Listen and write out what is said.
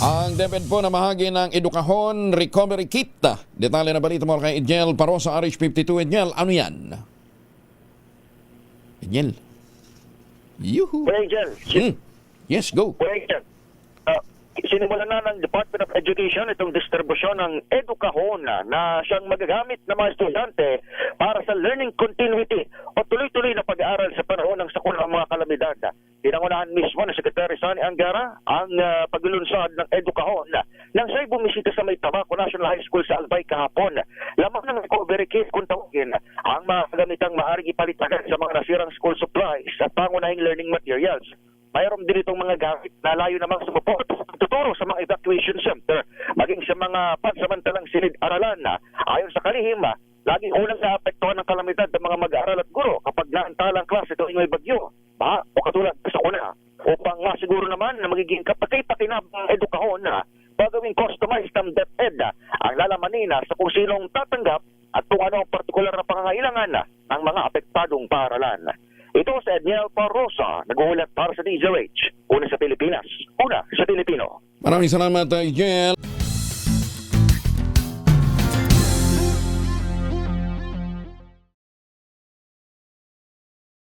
Ang DepEd po na mahagi ng Edukahon Recovery Kit. Detalye na balita mo kay Edgel Parosa RH52. Edgel, ano yan? Edgel. Yuhu. Angel, Hmm. Yes, go. Kuya Angel, ah, sinimulan na ng Department of Education itong distribusyon ng edukahon na, siyang magagamit ng mga estudyante para sa learning na pag-aaral sa panahon ng sakuna ng mga kalamidad. Pinangunahan mismo ng Secretary Sani Angara ang uh, paglulunsad ng edukahon nang siya'y bumisita sa May Tabaco National High School sa Albay kahapon. Lamang ng recovery kit kung tawagin ang mga kagamitang maaaring ipalitan sa mga nasirang school supplies at pangunahing learning materials. Mayroon din itong mga gamit na layo namang sumuport sa pagtuturo sa mga evacuation center, maging sa mga pansamantalang silid-aralan na ayon sa kalihim, ah, laging unang naapektuhan ng kalamidad ng mga mag-aaral at guro kapag naantala ang klase tuwing may bagyo, baha o katulad sa una. Upang masiguro naman na magiging kapatay-pakinabang edukahon na gagawing customized ng DepEd ah, ang lalamanina sa kung sinong tatanggap at kung ano ang partikular na pangangailangan ah, ng mga apektadong paaralan. Ito sa Edniel Parosa, nag-uulat para sa DZRH. Una sa Pilipinas, una sa Pilipino. Maraming salamat, Edgel.